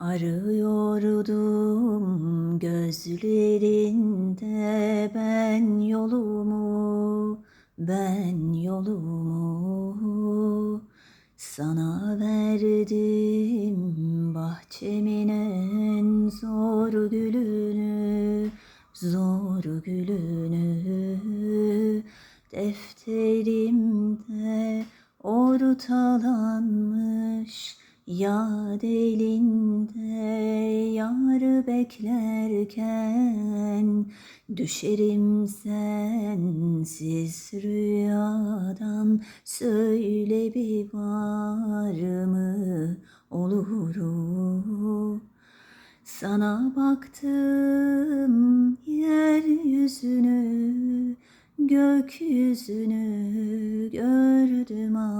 Arıyordum gözlerinde ben yolumu, ben yolumu. Sana verdim bahçemin en zor gülünü, zor gülünü. Defterimde ortalanmış Yad elinde yar beklerken Düşerim sensiz rüyadan. Söyle bir var mı oluru? Sana baktım yeryüzünü Gökyüzünü gördüm anam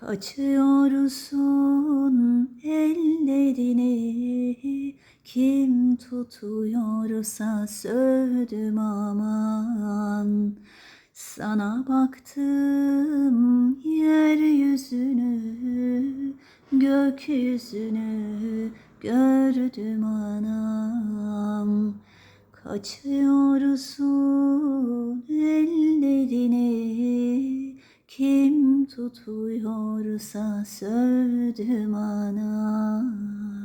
Kaçıyorsun ellerini. Kim tutuyorsa sövdüm aman. Sana baktım yeryüzünü gökyüzünü gördüm anam. Kaçıyorsun kim tutuyorsa sövdüm anam